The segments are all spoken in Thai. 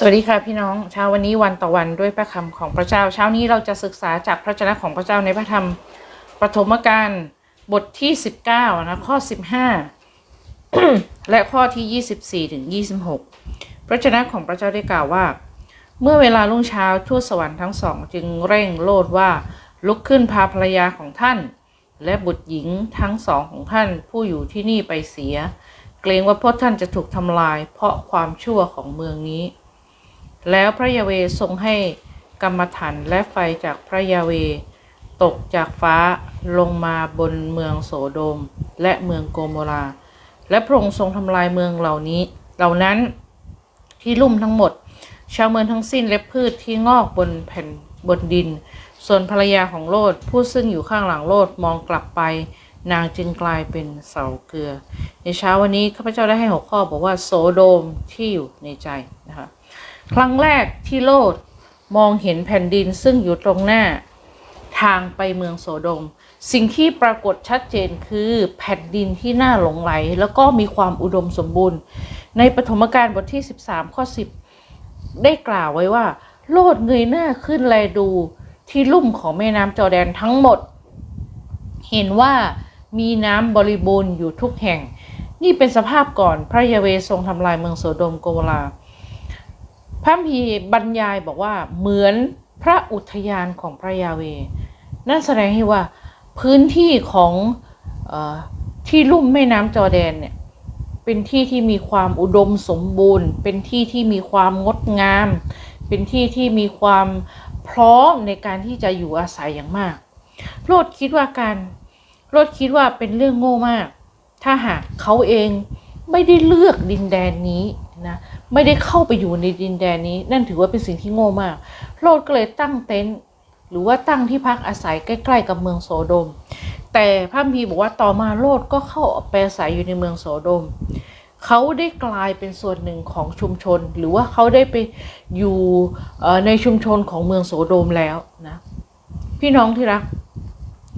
สวัสดีค่ะพี่น้องเช้าวันนี้วันต่อวันด้วยพระคำของพระเจ้า เช้านี้เราจะศึกษาจากพระเจ้าของพระเจ้าในพระธรรมปฐมกาลบทที่19นะข้อ15และข้อที่24ถึง26พระเจ้าของพระเจ้าได้กล่าวว่า เมื่อเวลารุ่งเช้าทั่วสวรรค์ทั้งสอง จึงเร่งโลดว่าลุกขึ้นพาภรรยาของท่าน และบุตรหญิงทั้งสองของท่านผู้อยู่ที่นี่ไปเสีย เกรงว่าพวกท่านจะถูกทำลาย เพราะความชั่วของเมืองนี้ แล้วพระยาเวทรงให้กรรมฐานและไฟจากพระยาเว ตกจากฟ้าลงมาบนเมืองโสโดมและเมืองโกโมรา และพระองค์ทรงทำลายเมืองเหล่านี้ เหล่านั้นที่ลุ่มทั้งหมด ชาวเมืองทั้งสิ้นและพืชที่งอกบนแผ่นบนดิน ส่วนภรรยาของโลดผู้ซึ่งอยู่ข้างหลังโลดมองกลับไป นางจึงกลายเป็นเสาเกลือ ในเช้าวันนี้ข้าพเจ้าได้ให้หัวข้อบอกว่าโสโดมที่อยู่ในใจนะคะ ครั้งแรกที่โลดมองเห็นแผ่นดินซึ่งอยู่ตรงหน้า ทางไปเมืองโสดม สิ่งที่ปรากฏชัดเจนคือแผ่นดินที่น่าหลงไหล แล้วก็มีความอุดมสมบูรณ์ ในปฐมกาลบทที่ 13 ข้อ 10 ได้กล่าวไว้ว่า โลดเงยหน้าขึ้นแลดูที่ลุ่มของแม่น้ำจอแดนทั้งหมด เห็นว่ามีน้ำบริบูรณ์อยู่ทุกแห่ง นี่เป็นสภาพก่อนพระยาเวทรงทำลายเมืองโสดมโกโมรา ระคัมพีบรรยายบอกว่าเหมือนพระอุทยานของพระยาเว นั่นแสดงให้ว่าพื้นที่ของออที่ลุ่มแม่น้ำจอแดนเนี่ยเป็นที่ที่มีความอุดมสมบูรณ์ เป็นที่ที่มีความงดงาม เป็นที่ที่มีความพร้อมในการที่จะอยู่อาศัยอย่างมาก โลดคิดว่าการโลดคิดว่าเป็นเรื่องโง่มาก ถ้าหากเขาเองไม่ได้เลือกดินแดนนี้นะ ไม่ได้เข้าไปอยู่ในดินแดนนี้ นั่นถือว่าเป็นสิ่งที่โง่มาก โลดก็เลยตั้งเต็นท์หรือว่าตั้งที่พักอาศัยใกล้ ๆ กับเมืองโสโดม แต่พระมีบอกว่าต่อมาโลดก็เข้าไปอาศัยอยู่ในเมืองโสโดม เขาได้กลายเป็นส่วนหนึ่งของชุมชน หรือว่าเขาได้ไปอยู่ในชุมชนของเมืองโสโดมแล้วนะ พี่น้องที่รัก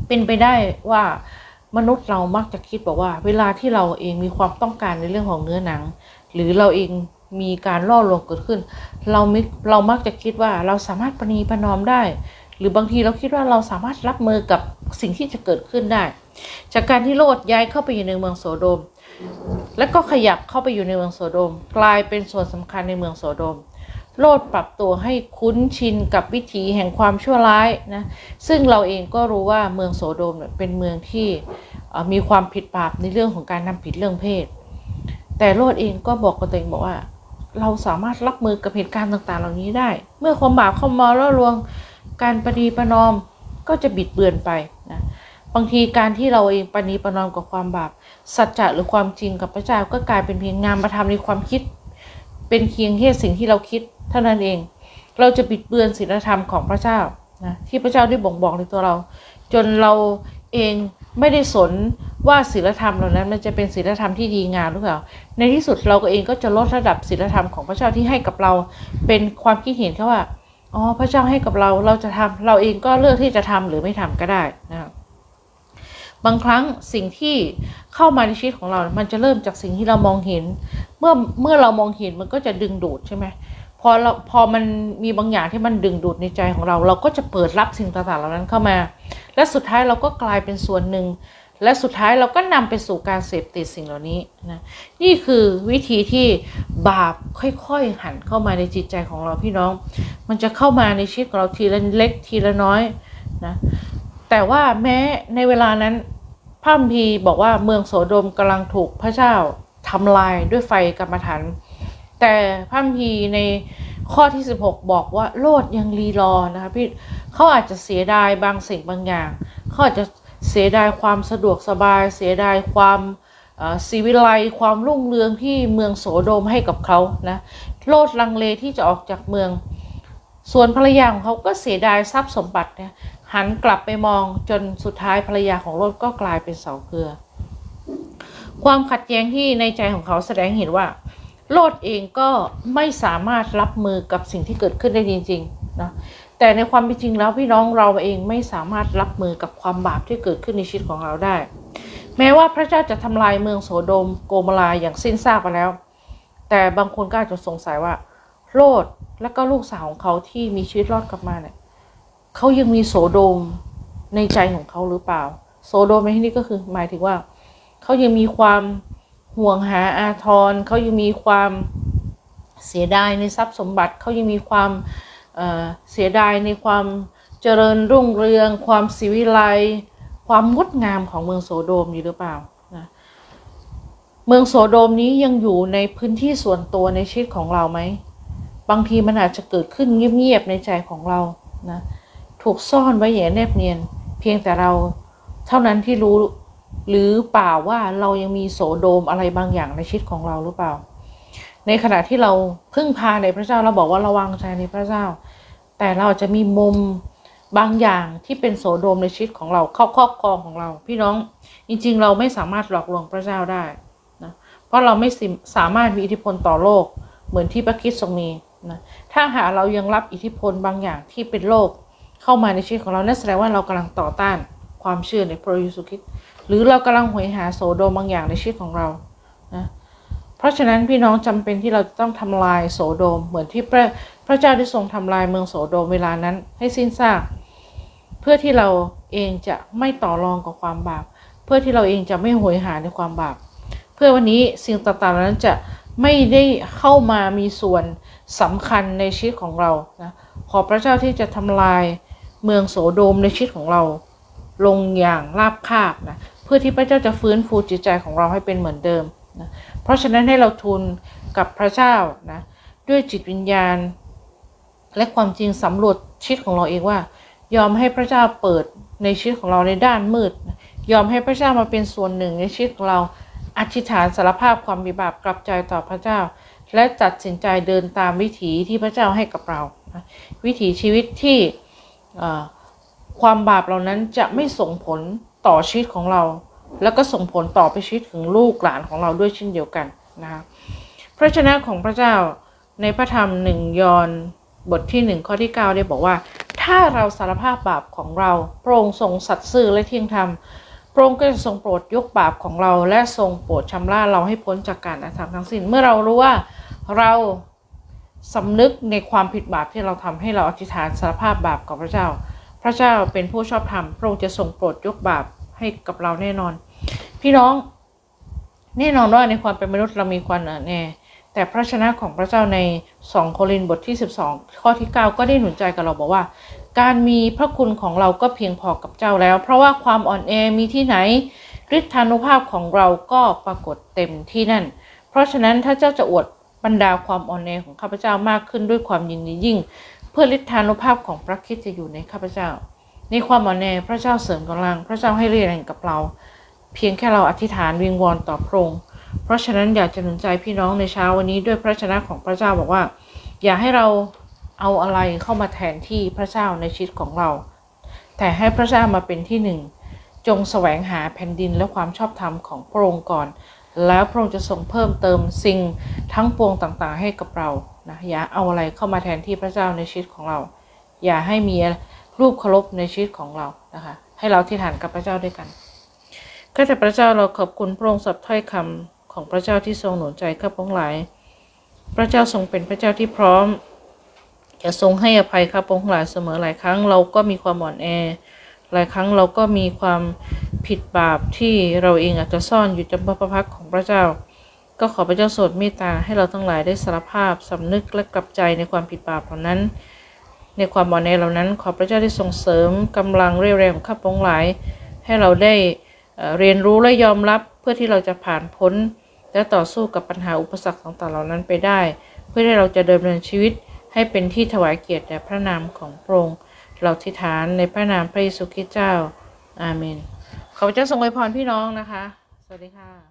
เป็นไปได้ว่ามนุษย์เรามักจะคิดบอกว่า เวลาที่เราเองมีความต้องการในเรื่องของเนื้อหนัง หรือเราเอง มีการล่อลวงเกิดขึ้น เรามิเรามักจะคิดว่าเราสามารถประนีประนอมได้ หรือบางทีเราคิดว่าเราสามารถรับมือกับสิ่งที่จะเกิดขึ้นได้ จากการที่โลดย้ายเข้าไปอยู่ในเมืองโสโดม แล้วก็ขยับเข้าไปอยู่ในเมืองโสโดม กลายเป็นส่วนสำคัญในเมืองโสโดมโลดปรับตัวให้คุ้นชินกับวิถีแห่งความชั่วร้ายนะ ซึ่งเราเองก็รู้ว่าเมืองโสโดมเป็นเมืองที่มีความผิดบาปในเรื่องของการนำผิดเรื่องเพศ แต่โลดเองก็บอกกับตัวเองบอกว่า เราสามารถรับมือกับเหตุการณ์ต่างๆ เหล่านี้ได้ เมื่อความบาปเข้ามาล่อลวงการประนีประนอมก็จะบิดเบือนไปนะบางทีการที่เราเองประนีประนอมกับความบาปสัจจะหรือความจริงกับพระเจ้าก็กลายเป็นเพียงงานประทำในความคิด เป็นเพียงแค่สิ่งที่เราคิด เท่านั้นเอง เราจะบิดเบือนศีลธรรมของพระเจ้านะที่พระเจ้าได้บ่งบอกในตัวเรา จนเราเอง ไม่ได้สนว่าศีลธรรมเหล่านั้นมันจะเป็นศีลธรรมที่ดีงามหรือเปล่า ในที่สุดเราก็เองก็จะลดระดับศีลธรรมของพระเจ้าที่ให้กับเรา เป็นความคิดเห็นแค่ว่าอ๋อพระเจ้าให้กับเราเราจะทำเราเองก็เลือกที่จะทำหรือไม่ทำก็ได้นะครับบางครั้งสิ่งที่เข้ามาในชีวิตของเรา มันจะเริ่มจากสิ่งที่เรามองเห็น เมื่อเมื่อเรามองเห็นมันก็จะดึงดูดใช่ไหม พอเราพอมันมีบางอย่างที่มันดึงดูดในใจของเรา เราก็จะเปิดรับสิ่งต่างๆเหล่านั้นเข้ามา และสุดท้ายเราก็กลายเป็นส่วนหนึ่ง และสุดท้ายเราก็นำไปสู่การเสพติดสิ่งเหล่านี้นะนี่คือวิธีที่บาปค่อยๆหันเข้ามาในจิตใจของเราพี่น้อง มันจะเข้ามาในชีวิตของเราทีละเล็กทีละน้อยนะแต่ว่าแม้ในเวลานั้นพระมีบอกว่าเมืองโสโดมกำลังถูกพระเจ้าทำลายด้วยไฟกรรมฐาน แต่พระคัมภีในข้อที่ 16 บอกว่าโลดยังรีรอนะคะพี่เขาอาจจะเสียดายบางสิ่งบางอย่างเขาอาจจะเสียดายความสะดวกสบาย เสียดายความสีวิไลความรุ่งเรืองที่เมืองโสโดมให้กับเขานะโลดลังเลที่จะออกจากเมือง ส่วนภรรยาของเขาก็เสียดายทรัพย์สมบัติเนี่ยหันกลับไปมองจนสุดท้ายภรรยาของโลดก็กลายเป็นเสาเกลือ ความขัดแย้งที่ในใจของเขาแสดงเห็นว่า โลดเองก็ไม่สามารถรับมือกับสิ่งที่เกิดขึ้นได้จริงๆนะแต่ในความเป็นจริงแล้วพี่น้องเราเองไม่สามารถรับมือกับความบาปที่เกิดขึ้นในชีวิตของเราได้ แม้ว่าพระเจ้าจะทำลายเมืองโสโดมโกโมราอย่างสิ้นซากไปแล้ว แต่บางคนก็อาจจะสงสัยว่า โลดและก็ลูกสาวของเขาที่มีชีวิตรอดกลับมาเนี่ยเขายังมีโสโดมในใจของเขาหรือเปล่า โสโดมในที่นี้ก็คือหมายถึงว่าเขายังมีความ ห่วงหาอาทรเขายังมีความเสียดายในทรัพย์สมบัติเขายังมีความเเสียดายในความเจริญรุ่งเรือง ความสิวิไลความงดงามของเมืองโสโดมอยู่หรือเปล่านะเมืองโสโดมนี้ยังอยู่ในพื้นที่ส่วนตัวในชีวิตของเราไหมบางทีมันอาจจะเกิดขึ้นเงียบๆในใจของเรานะถูกซ่อนไว้อย่างแนบเนียน เพียงแต่เราเท่านั้นที่รู้ หรือเปล่าว่าเรายังมีโสโดมอะไรบางอย่างในชีวิตของเราหรือเปล่า ในขณะที่เราพึ่งพาในพระเจ้าเราบอกว่าระวังใจในพระเจ้า แต่เราจะมีมุมบางอย่างที่เป็นโสโดมในชีวิตของเราเข้าครอบครองของเรา พี่น้องจริง ๆ เราไม่สามารถหลอกลวงพระเจ้าได้นะเพราะเราไม่สามารถมีอิทธิพลต่อโลก เหมือนที่พระคริสต์ทรงมีนะถ้าหากเรายังรับอิทธิพลบางอย่างที่เป็นโลกเข้ามาในชีวิตของเรานั่นแสดงว่าเรากำลังต่อต้านความเชื่อในพระเยซูคริสต์ หรือเรากำลังหวยหาโสโดมบางอย่างในชีวิตของเรานะเพราะฉะนั้นพี่น้องจำเป็นที่เราจะต้องทำลายโสโดม เหมือนที่พระพระเจ้าได้ทรงทำลายเมืองโสโดมเวลานั้น ให้สิ้นซากเพื่อที่เราเองจะไม่ต่อรองกับความบาป เพื่อที่เราเองจะไม่หวยหาในความบาป เพื่อวันนี้สิ่งต่างๆเหล่านั้นจะไม่ได้เข้ามามีส่วนสำคัญในชีวิตของเรานะขอพระเจ้าที่จะทำลายเมืองโสโดมในชีวิตของเรา ลงอย่างราบคาบนะ พื่อที่พระเจ้าจะฟื้นฟูจิตใจของเราให้เป็นเหมือนเดิมนะเพราะฉะนั้นให้เราทูลกับพระเจ้านะด้วยจิตวิญญาณ และความจริงสำรวจชีวิตของเราเองว่า ยอมให้พระเจ้าเปิดในชีวิตของเราในด้านมืด ยอมให้พระเจ้ามาเป็นส่วนหนึ่งในชีวิตของเราอธิษฐานสารภาพความมีบาปกลับใจต่อพระเจ้า และตัดสินใจเดินตามวิถีที่พระเจ้าให้กับเราวิถีชีวิตที่ความบาปเหล่านั้นจะไม่ส่งผล ต่อชีวิตของเรา แล้วก็ส่งผลต่อไปชีวิตถึงลูกหลานของเราด้วยเช่นเดียวกันนะคะพระชนะของพระเจ้าในพระธรรมหนึ่งยอห์นบทที่หนึ่งข้อที่เก้าได้บอกว่า ถ้าเราสารภาพบาปของเราพระองค์ทรงสัตย์ซื่อและเที่ยงธรรมพระองค์ก็จะทรงโปรดยกบาปของเรา และทรงโปรดชำระเราให้พ้นจากการอาธรรมทั้งสิ้น เมื่อเรารู้ว่าเราสำนึกในความผิดบาปที่เราทำให้เราอธิษฐานสารภาพบาปกับพระเจ้า พระเจ้าเป็นผู้ชอบธรรมพระองค์จะทรงโปรดยกบาปให้กับเราแน่นอน พี่น้องแน่นอนว่าในความเป็นมนุษย์เรามีความหนาแน่แต่พระชนะของพระเจ้าใน 2 โครินธ์บทที่ 12 ข้อที่ 9 ก็ได้หนุนใจกับเราบอกว่า การมีพระคุณของเราก็เพียงพอกับเจ้าแล้ว เพราะว่าความอ่อนแอมีที่ไหนฤทธานุภาพของเราก็ปรากฏเต็มที่นั่น เพราะฉะนั้นถ้าเจ้าจะอวด บรรดาความอ่อนแอของข้าพเจ้ามากขึ้นด้วยความยินดียิ่ง เพื่อฤทธานุภาพของพระคริสต์จะอยู่ในข้าพเจ้า ในความอ่อนแอพระเจ้าเสริมกำลัง พระเจ้าให้เรียนแรงกับเรา เพียงแค่เราอธิษฐานวิงวอนต่อพระองค์เพราะฉะนั้นอยากจะหนุนใจพี่น้องในเช้าวันนี้ด้วยพระชนะของพระเจ้าบอกว่า อย่าให้เราเอาอะไรเข้ามาแทนที่พระเจ้าในชีวิตของเรา แต่ให้พระเจ้ามาเป็นที่หนึ่งจงแสวงหาแผ่นดินและความชอบธรรมของพระองค์ก่อน แล้วพระองค์จะทรงเพิ่มเติมสิ่งทั้งปวงต่างๆ ให้กับเรานะอย่าเอาอะไรเข้ามาแทนที่พระเจ้าในชีวิตของเรา อย่าให้มีรูปเคารพในชีวิตของเรานะคะให้เราที่ฐานกับพระเจ้าด้วยกันข้าแต่พระเจ้าเราขอบคุณพระองค์สับถ้อยคำของพระเจ้าที่ทรงหนุนใจข้าพงหลาย พระเจ้าทรงเป็นพระเจ้าที่พร้อมจะทรงให้อภัยข้าพงหลายเสมอหลายครั้งเราก็มีความอ่อนแอ หลายครั้งเราก็มีความ ผิดบาปที่เราเองอาจจะซ่อนอยู่จำพระพักของพระเจ้า ก็ขอพระเจ้าโสดเมตตาให้เราทั้งหลายได้สารภาพสำนึกและกลับใจในความผิดบาปเหล่านั้น ในความอ่อนแอเหล่านั้น ขอพระเจ้าได้ทรงเสริมกำลังเรี่ยวแรงของข้าพงหลาย ให้เราได้เอ่อเรียนรู้และยอมรับเพื่อที่เราจะผ่านพ้น และต่อสู้กับปัญหาอุปสรรคต่างๆเหล่านั้นไปได้ เพื่อที่เราจะดำเนินชีวิตให้เป็นที่ถวายเกียรติแด่พระนามของพระองค์เราทิฐานในพระนามพระเยซูคริสต์เจ้า อาเมน ขอพระเจ้าทรงอวยพรพี่น้องนะคะ สวัสดีค่ะ